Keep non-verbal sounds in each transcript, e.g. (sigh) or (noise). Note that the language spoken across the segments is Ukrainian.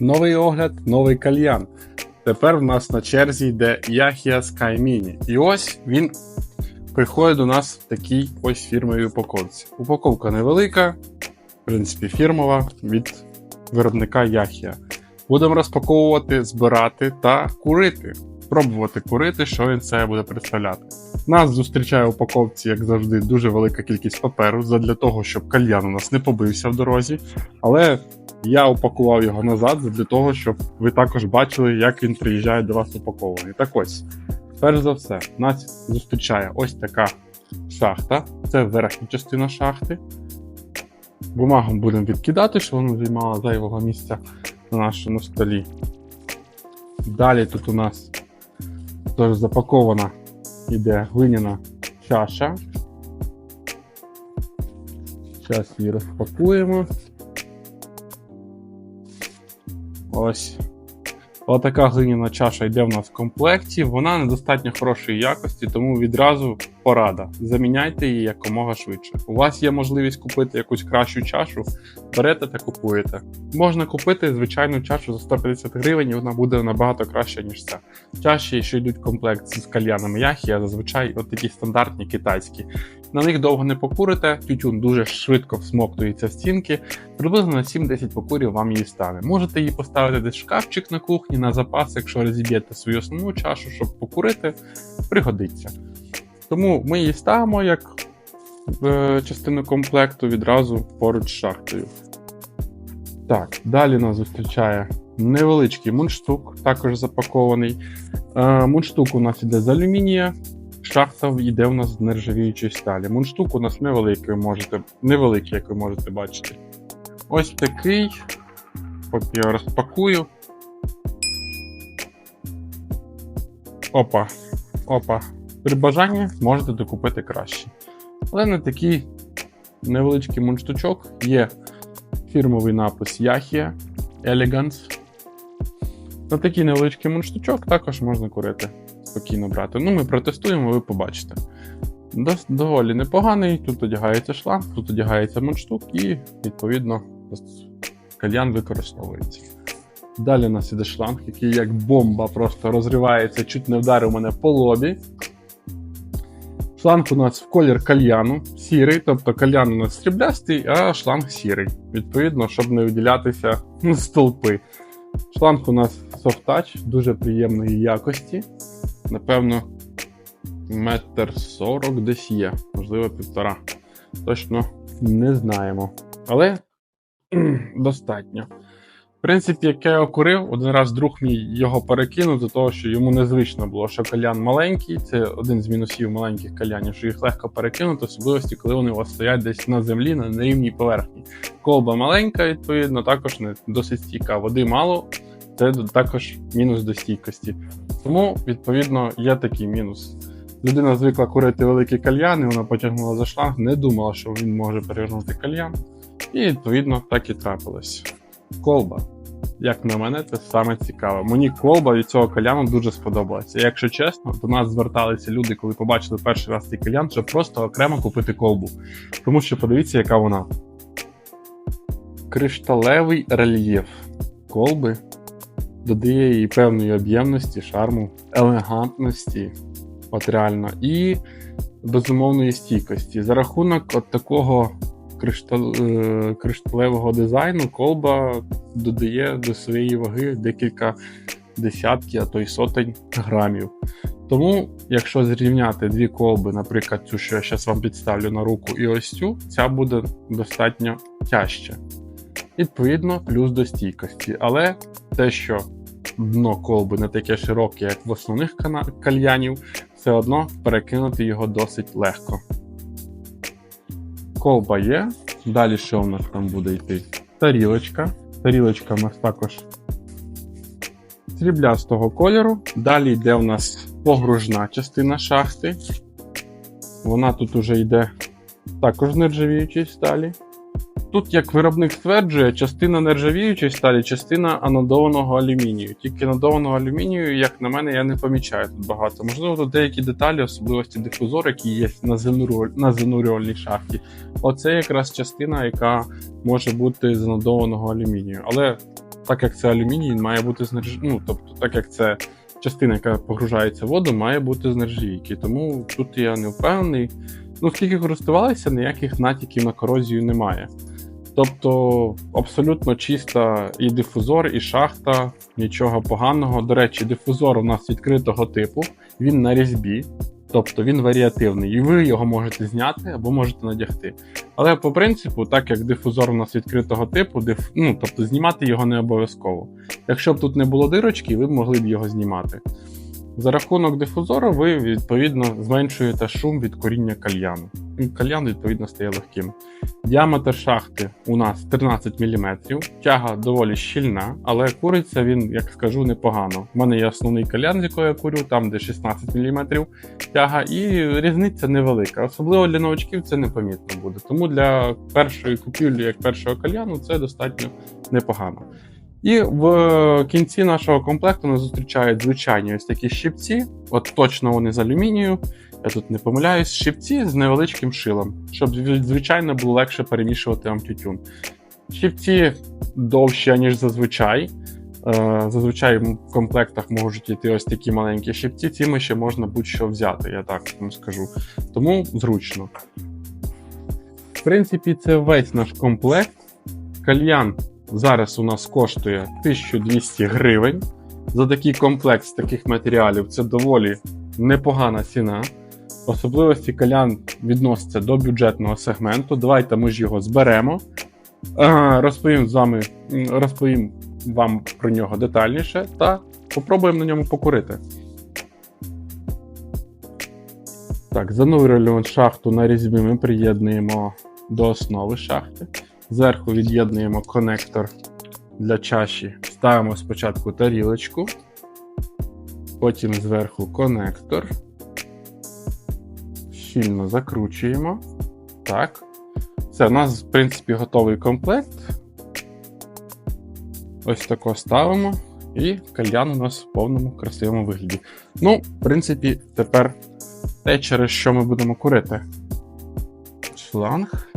Новий огляд, новий кальян. Тепер в нас на черзі йде Yahia Sky Mini. І ось він приходить до нас в такій ось фірмовій упаковці. Упаковка невелика, в принципі, фірмова від виробника Yahia. Будемо розпаковувати, збирати та курити. Пробувати курити, що він це буде представляти. Нас зустрічає в упаковці, як завжди, дуже велика кількість паперу для того, щоб кальян у нас не побився в дорозі. Але я упакував його назад для того, щоб ви також бачили, як він приїжджає до вас упакований. Так ось, перш за все, нас зустрічає ось така шахта. Це верхня частина шахти. Бумагу будемо відкидати, щоб воно займало зайвого місця на нашому столі. Далі тут у нас теж запакована іде глиняна чаша. Зараз її розпакуємо. Ось. Отака глиняна чаша йде в нас в комплекті. Вона недостатньо хорошої якості, тому відразу порада. Заміняйте її якомога швидше. У вас є можливість купити якусь кращу чашу, берете та купуєте. Можна купити звичайну чашу за 150 гривень, і вона буде набагато краща, ніж ця. Чаші, що йдуть в комплект з кальянами яхі, а зазвичай от такі стандартні китайські. На них довго не покурите, тютюн дуже швидко всмоктується в стінки, приблизно на 7-10 покурів вам її стане. Можете її поставити десь в шкафчик на кухні на запас, якщо розіб'єте свою основну чашу, щоб покурити, пригодиться. Тому ми її ставимо як е, частину комплекту відразу поруч з шахтою. Так, далі нас зустрічає невеличкий мундштук, також запакований. Е, мундштук у нас іде з алюмінія, шахта йде у нас з нержавіючої сталі. Мундштук у нас невеликий, можете, невеликий, як ви можете бачити. Ось такий. Поки я розпакую. Опа. Опа. При бажанні можете докупити краще. Але на такий невеличкий мундштучок є фірмовий напис Yahia Elegance. На такий невеличкий мундштучок також можна курити, спокійно брати. Ну, ми протестуємо, ви побачите. Доволі непоганий. Тут одягається шланг, тут одягається мундштук і, відповідно, кальян використовується. Далі у нас іде шланг, який як бомба просто розривається, чуть не вдарив мене по лобі. Шланг у нас в колір кальяну, сірий, тобто кальян у нас сріблястий, а шланг сірий. Відповідно, щоб не виділятися (laughs) з толпи. Шланг у нас soft touch, дуже приємної якості. Напевно, метр сорок десь є, можливо, півтора. Точно не знаємо. Але (clears throat) достатньо. В принципі, як я його курив, один раз друг мій його перекинув до того, що йому незвично було, що кальян маленький. Це один з мінусів маленьких кальянів, що їх легко перекинути, особливості, коли вони у вас стоять десь на землі на нерівній поверхні. Колба маленька, відповідно, також не досить стійка. Води мало, це також мінус до стійкості. Тому, відповідно, є такий мінус. Людина звикла курити великі кальяни, вона потягнула за шланг, не думала, що він може перевернути кальян. І відповідно так і трапилось. Колба. Як на мене, це саме цікаве. Мені колба від цього кальяну дуже сподобалася. Якщо чесно, до нас зверталися люди, коли побачили перший раз цей кальян, щоб просто окремо купити колбу. Тому що подивіться, яка вона. Кришталевий рельєф колби додає їй певної об'ємності, шарму, елегантності, от реально, і безумовної стійкості. За рахунок от такого кришталевого дизайну колба додає до своєї ваги декілька десятків, а то й сотень грамів. Тому, якщо зрівняти дві колби, наприклад, цю, що я зараз вам підставлю на руку, і ось цю, ця буде достатньо тяжче. Відповідно, плюс до стійкості. Але те, що дно колби не таке широке, як в основних кальянів, все одно перекинути його досить легко. Колба є. Далі що в нас там буде йти? Тарілочка. Тарілочка у нас також сріблястого кольору. Далі йде у нас погружна частина шахти. Вона тут уже йде також нержавіючись сталі. Тут, як виробник стверджує, частина нержавіючої сталі, частина анодованого алюмінію. Тільки анодованого алюмінію, як на мене, я не помічаю тут багато. Можливо, тут деякі деталі, особливості дифузор, які є на занурювальній шахті. Оце якраз частина, яка може бути з анодованого алюмінію. Але так як це алюміній, має бути з нержі... ну, тобто, так як це частина, яка погружається в воду, має бути з нержавійки. Тому тут я не впевнений. Ну, скільки користувалися, ніяких натяків на корозію немає. Тобто абсолютно чиста і дифузор, і шахта, нічого поганого. До речі, дифузор у нас відкритого типу, він на різьбі, тобто він варіативний, і ви його можете зняти або можете надягти. Але по принципу, так як дифузор у нас відкритого типу, диф... ну, тобто знімати його не обов'язково. Якщо б тут не було дирочки, ви б могли б його знімати. За рахунок дифузора ви відповідно зменшуєте шум від коріння кальяну. Кальян відповідно стає легким. Діаметр шахти у нас 13 мм, тяга доволі щільна, але куриться він, як скажу, непогано. У мене є основний кальян, з якого я курю, там де 16 мм тяга, і різниця невелика. Особливо для новачків це непомітно буде. Тому для першої купівлі, як першого кальяну, це достатньо непогано. І в кінці нашого комплекту нас зустрічають звичайні ось такі щипці. От точно вони з алюмінію. Я тут не помиляюсь, щипці з невеличким шилом, щоб звичайно було легше перемішувати вам тютюн. Щипці довші, ніж зазвичай. Е, Зазвичай в комплектах можуть йти ось такі маленькі щипці, цими ще можна будь-що взяти, я так вам скажу. Тому зручно. В принципі, це весь наш комплект. Кальян зараз у нас коштує 1200 гривень. За такий комплект з таких матеріалів це доволі непогана ціна. Особливості калян відносяться до бюджетного сегменту. Давайте ми ж його зберемо. Е, Розповім з вами, розповім вам про нього детальніше та попробуємо на ньому покурити. Так, занурюємо шахту на різьбі ми приєднуємо до основи шахти. Зверху від'єднуємо конектор для чаші. Ставимо спочатку тарілочку, потім зверху конектор. Щільно закручуємо. Так. Це у нас, в принципі, готовий комплект. Ось тако ставимо. І кальян у нас в повному красивому вигляді. Ну, в принципі, тепер те, через що ми будемо курити. Шланг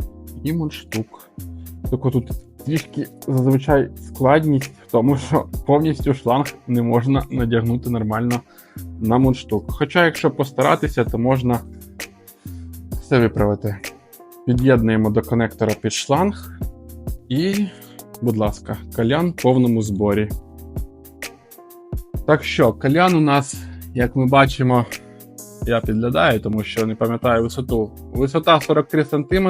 і мундштук. Тільки тут трішки зазвичай складність в тому, що повністю шланг не можна надягнути нормально на мундштук. Хоча, якщо постаратися, то можна все виправити. Під'єднуємо до конектора під шланг і, будь ласка, кальян в повному зборі. Так що, кальян у нас, як ми бачимо, я підглядаю, тому що не пам'ятаю висоту. Висота 43 см,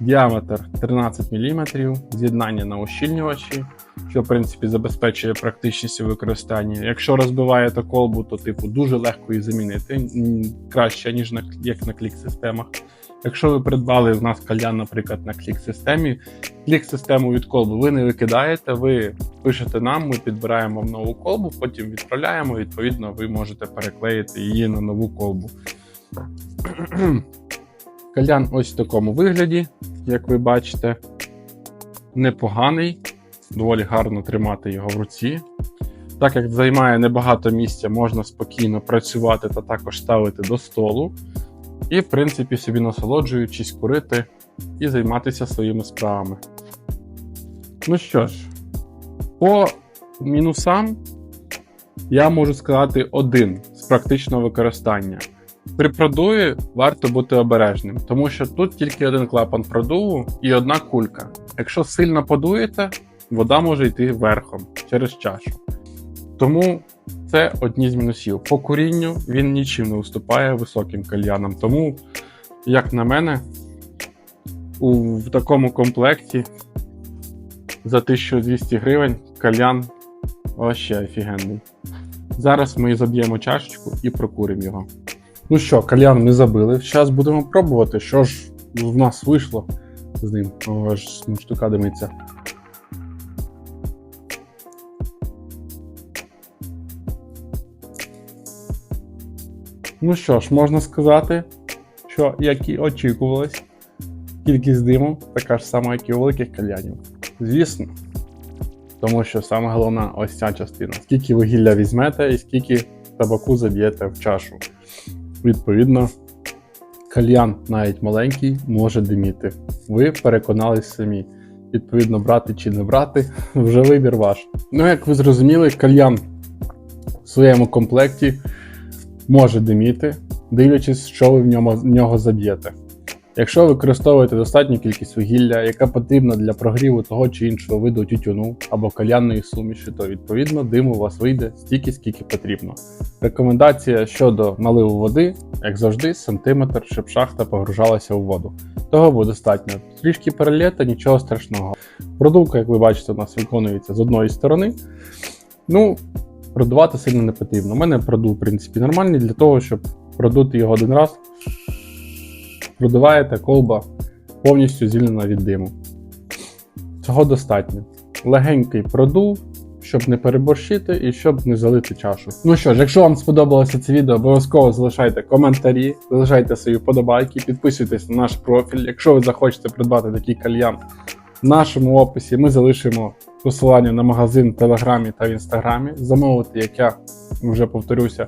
діаметр 13 мм, з'єднання на ущільнювачі, що в принципі забезпечує практичність у використанні. Якщо розбиваєте колбу, то типу дуже легко її замінити, краще, ніж на, як на клік-системах. Якщо ви придбали в нас кальян, наприклад, на клік-системі, клік-систему від колби ви не викидаєте, ви пишете нам, ми підбираємо вам нову колбу, потім відправляємо. Відповідно, ви можете переклеїти її на нову колбу. (clears throat) Кальян ось в такому вигляді, як ви бачите, непоганий, доволі гарно тримати його в руці. Так як займає небагато місця, можна спокійно працювати та також ставити до столу. І, в принципі, собі насолоджуючись, курити і займатися своїми справами. Ну що ж, по мінусам я можу сказати один з практичного використання. При продуві варто бути обережним, тому що тут тільки один клапан продуву і одна кулька. Якщо сильно подуєте, вода може йти верхом через чашу. Тому це одні з мінусів. По курінню він нічим не уступає високим кальянам. Тому, як на мене, у в такому комплекті за 1200 гривень кальян вообще офігенний. Зараз ми заб'ємо чашечку і прокуримо його. Ну що, кальян ми забили. Зараз будемо пробувати, що ж в нас вийшло з ним. О, аж штука димиться. Ну що ж, можна сказати, що як і очікувалось, кількість диму така ж сама, як і у великих кальянів. Звісно. Тому що саме головна ось ця частина. Скільки вугілля візьмете і скільки табаку заб'єте в чашу. Відповідно, кальян, навіть маленький, може диміти. Ви переконались самі. відповідно, брати чи не брати, (laughs) вже вибір ваш. Ну, як ви зрозуміли, кальян в своєму комплекті може диміти, дивлячись, що ви в ньому, в нього заб'єте. Якщо ви використовуєте достатню кількість вугілля, яка потрібна для прогріву того чи іншого виду тютюну або кальянної суміші, то відповідно диму у вас вийде стільки, скільки потрібно. Рекомендація щодо наливу води, як завжди, сантиметр, щоб шахта погружалася у воду. Того буде достатньо. Трішки переліта, нічого страшного. Продувка, як ви бачите, у нас виконується з одної сторони. Ну, продувати сильно не потрібно. У мене продув, в принципі, нормальний для того, щоб продути його один раз. Продуваєте колба повністю звільнена від диму. Цього достатньо. Легенький продув, щоб не переборщити і щоб не залити чашу. Ну що ж, якщо вам сподобалося це відео, обов'язково залишайте коментарі, залишайте свої вподобайки, підписуйтесь на наш профіль. Якщо ви захочете придбати такий кальян в нашому описі, ми залишимо посилання на магазин в Телеграмі та в Інстаграмі. Замовити, як я вже повторюся,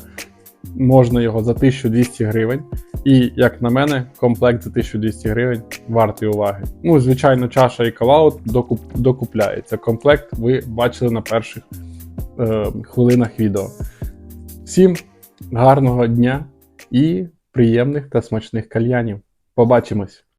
можна його за 1200 гривень. І, як на мене, комплект за 1200 гривень вартий уваги. Ну, звичайно, чаша і калаут докуп, докупляється. Комплект ви бачили на перших е, хвилинах відео. Всім гарного дня і приємних та смачних кальянів. Побачимось!